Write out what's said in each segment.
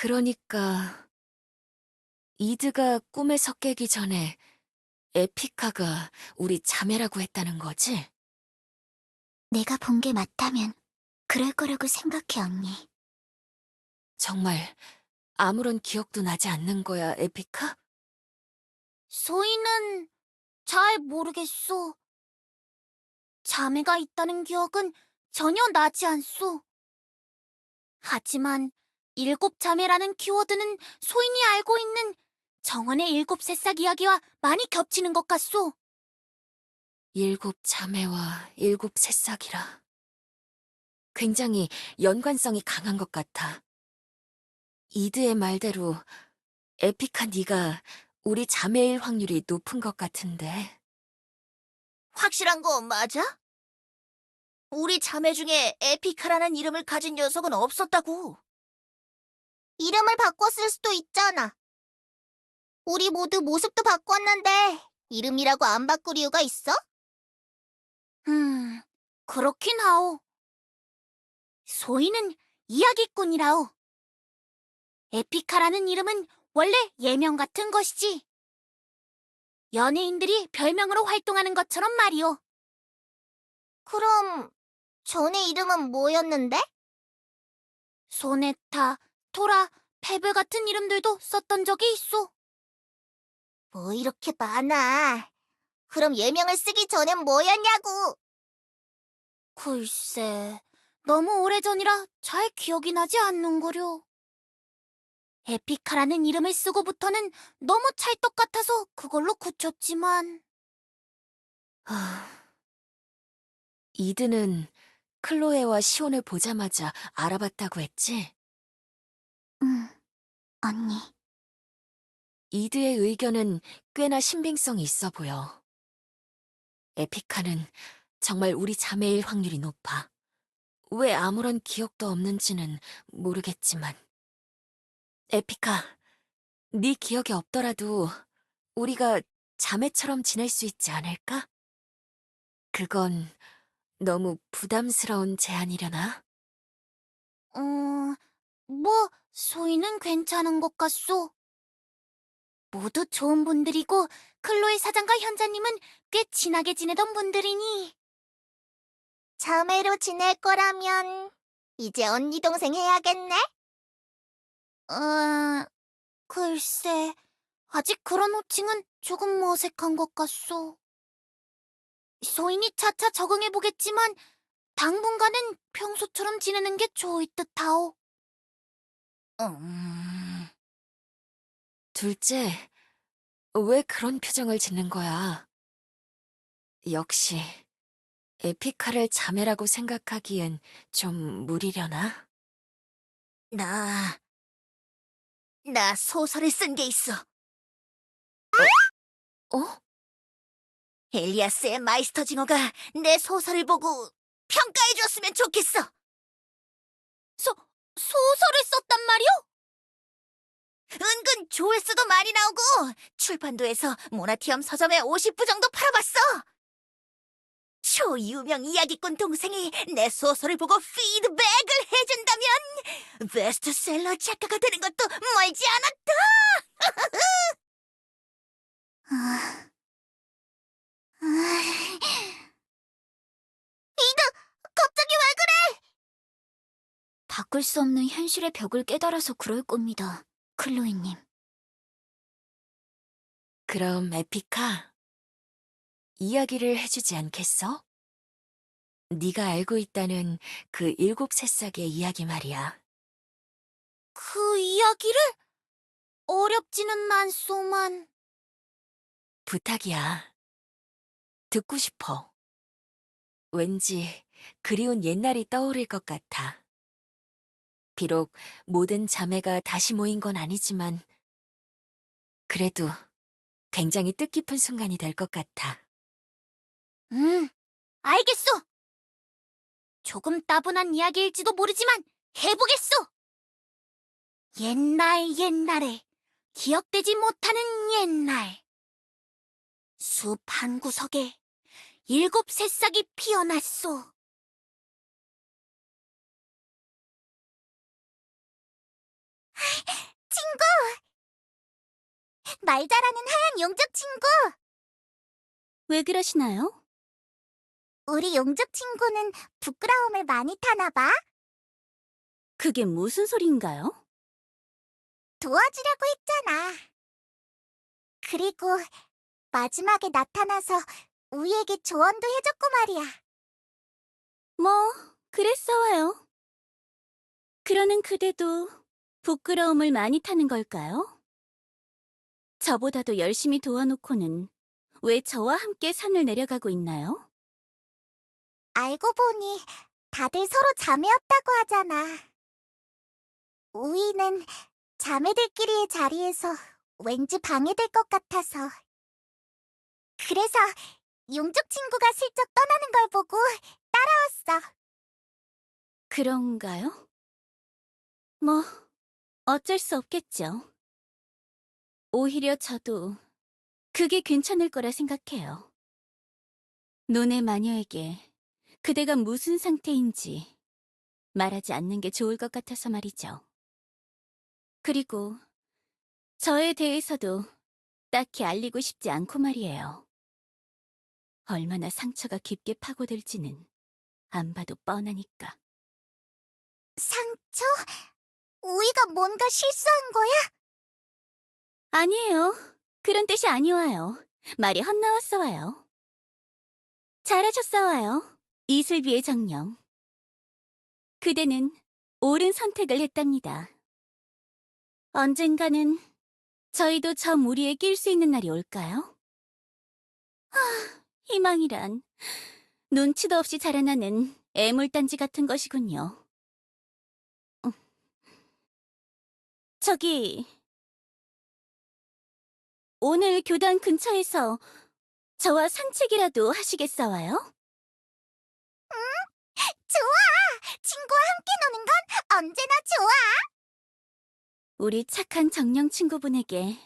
그러니까 이드가 꿈에서 깨기 전에 에피카가 우리 자매라고 했다는 거지? 내가 본 게 맞다면 그럴 거라고 생각해, 언니. 정말 아무런 기억도 나지 않는 거야, 에피카? 소희는 잘 모르겠소. 자매가 있다는 기억은 전혀 나지 않소. 하지만 일곱 자매라는 키워드는 소인이 알고 있는 정원의 일곱 새싹 이야기와 많이 겹치는 것 같소. 일곱 자매와 일곱 새싹이라. 굉장히 연관성이 강한 것 같아. 이드의 말대로 에피카 네가 우리 자매일 확률이 높은 것 같은데. 확실한 거 맞아? 우리 자매 중에 에피카라는 이름을 가진 녀석은 없었다고. 이름을 바꿨을 수도 있잖아. 우리 모두 모습도 바꿨는데 이름이라고 안 바꿀 이유가 있어? 음, 그렇긴 하오. 소희는 이야기꾼이라오. 에피카라는 이름은 원래 예명 같은 것이지. 연예인들이 별명으로 활동하는 것처럼 말이오. 그럼 전의 이름은 뭐였는데? 소네타, 토라, 페블 같은 이름들도 썼던 적이 있어. 뭐 이렇게 많아. 그럼 예명을 쓰기 전엔 뭐였냐고. 글쎄, 너무 오래전이라 잘 기억이 나지 않는거려. 에피카라는 이름을 쓰고부터는 너무 찰떡 같아서 그걸로 굳혔지만. 아... 이드는 클로에와 시온을 보자마자 알아봤다고 했지? 응, 언니. 이드의 의견은 꽤나 신빙성이 있어 보여. 에피카는 정말 우리 자매일 확률이 높아. 왜 아무런 기억도 없는지는 모르겠지만. 에피카, 네 기억이 없더라도 우리가 자매처럼 지낼 수 있지 않을까? 그건 너무 부담스러운 제안이려나? 어, 뭐, 소희는 괜찮은 것 같소. 모두 좋은 분들이고, 클로이 사장과 현자님은 꽤 친하게 지내던 분들이니. 자매로 지낼 거라면, 이제 언니 동생 해야겠네? 어, 글쎄, 아직 그런 호칭은 조금 어색한 것 같소. 소인이 차차 적응해보겠지만, 당분간은 평소처럼 지내는 게 좋을 듯하오. 음... 둘째, 왜 그런 표정을 짓는 거야? 역시, 에피카를 자매라고 생각하기엔 좀 무리려나? 나... 나 소설을 쓴 게 있어. 어? 엘리아스의 마이스터 징어가 내 소설을 보고 평가해줬으면 좋겠어. 소, 소설을 썼단 말이오? 은근 조회수도 많이 나오고 출판도에서 모나티엄 서점에 50부 정도 팔아봤어. 초유명 이야기꾼 동생이 내 소설을 보고 피드백을 해준다면 베스트셀러 작가가 되는 것도 멀지 않았다. 아... 이드, 갑자기 왜 그래? 바꿀 수 없는 현실의 벽을 깨달아서 그럴 겁니다, 클로이님. 그럼 에피카, 이야기를 해주지 않겠어? 네가 알고 있다는 그 일곱 새싹의 이야기 말이야. 그 이야기를? 어렵지는 않소만. 부탁이야. 듣고 싶어. 왠지 그리운 옛날이 떠오를 것 같아. 비록 모든 자매가 다시 모인 건 아니지만, 그래도 굉장히 뜻깊은 순간이 될 것 같아. 응, 알겠소. 조금 따분한 이야기일지도 모르지만 해보겠소. 옛날 옛날에 기억되지 못하는 옛날. 숲 한 구석에 일곱 새싹이 피어났소. 친구! 말 잘하는 하얀 용족 친구! 왜 그러시나요? 우리 용족 친구는 부끄러움을 많이 타나 봐. 그게 무슨 소리인가요? 도와주려고 했잖아. 그리고 마지막에 나타나서 우리에게 조언도 해줬고 말이야. 뭐, 그랬어요. 그러는 그대도 부끄러움을 많이 타는 걸까요? 저보다도 열심히 도와놓고는 왜 저와 함께 산을 내려가고 있나요? 알고 보니 다들 서로 자매였다고 하잖아. 우이는 자매들끼리의 자리에서 왠지 방해될 것 같아서. 그래서 용족 친구가 슬쩍 떠나는 걸 보고 따라왔어. 그런가요? 뭐, 어쩔 수 없겠죠. 오히려 저도 그게 괜찮을 거라 생각해요. 논의 마녀에게 그대가 무슨 상태인지 말하지 않는 게 좋을 것 같아서 말이죠. 그리고 저에 대해서도 딱히 알리고 싶지 않고 말이에요. 얼마나 상처가 깊게 파고들지는 안 봐도 뻔하니까. 상처? 우이가 뭔가 실수한 거야? 아니에요. 그런 뜻이 아니와요. 말이 헛나왔어 와요. 잘하셨어 와요. 이슬비의 정령. 그대는 옳은 선택을 했답니다. 언젠가는 저희도 저 무리에 낄 수 있는 날이 올까요? 하, 희망이란 눈치도 없이 자라나는 애물단지 같은 것이군요. 음. 저기, 오늘 교단 근처에서 저와 산책이라도 하시겠어와요? 친구와 함께 노는 건 언제나 좋아. 우리 착한 정령 친구분에게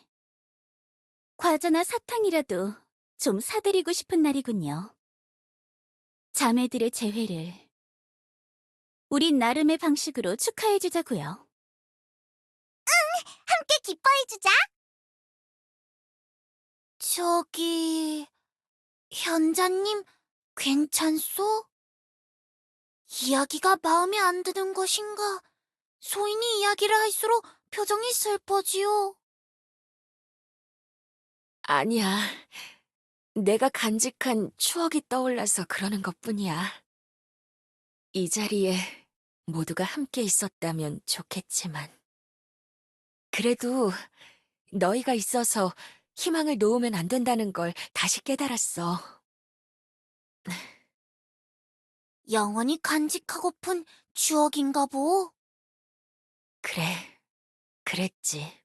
과자나 사탕이라도 좀 사드리고 싶은 날이군요. 자매들의 재회를 우린 나름의 방식으로 축하해주자고요. 함께 기뻐해주자. 저기, 현자님, 괜찮소? 이야기가 마음에 안 드는 것인가? 소인이 이야기를 할수록 표정이 슬퍼지요. 아니야. 내가 간직한 추억이 떠올라서 그러는 것 뿐이야. 이 자리에 모두가 함께 있었다면 좋겠지만. 그래도 너희가 있어서 희망을 놓으면 안 된다는 걸 다시 깨달았어. 영원히 간직하고픈 추억인가 보. 그래, 그랬지.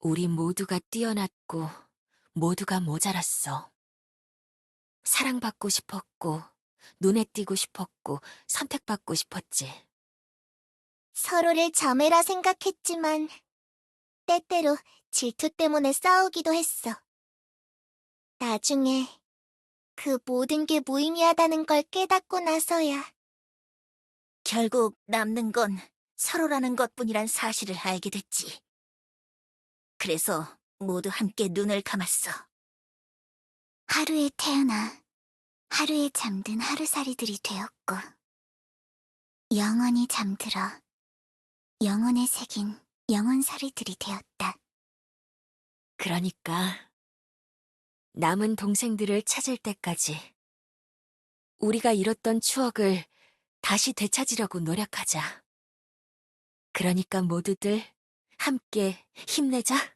우리 모두가 뛰어났고, 모두가 모자랐어. 사랑받고 싶었고, 눈에 띄고 싶었고, 선택받고 싶었지. 서로를 자매라 생각했지만 때때로 질투 때문에 싸우기도 했어. 나중에 그 모든 게 무의미하다는 걸 깨닫고 나서야 결국 남는 건 서로라는 것뿐이란 사실을 알게 됐지. 그래서 모두 함께 눈을 감았어. 하루에 태어나 하루에 잠든 하루살이들이 되었고 영원히 잠들어 영혼에 새긴 영혼살이들이 되었다. 그러니까, 남은 동생들을 찾을 때까지, 우리가 잃었던 추억을 다시 되찾으려고 노력하자. 그러니까 모두들 함께 힘내자.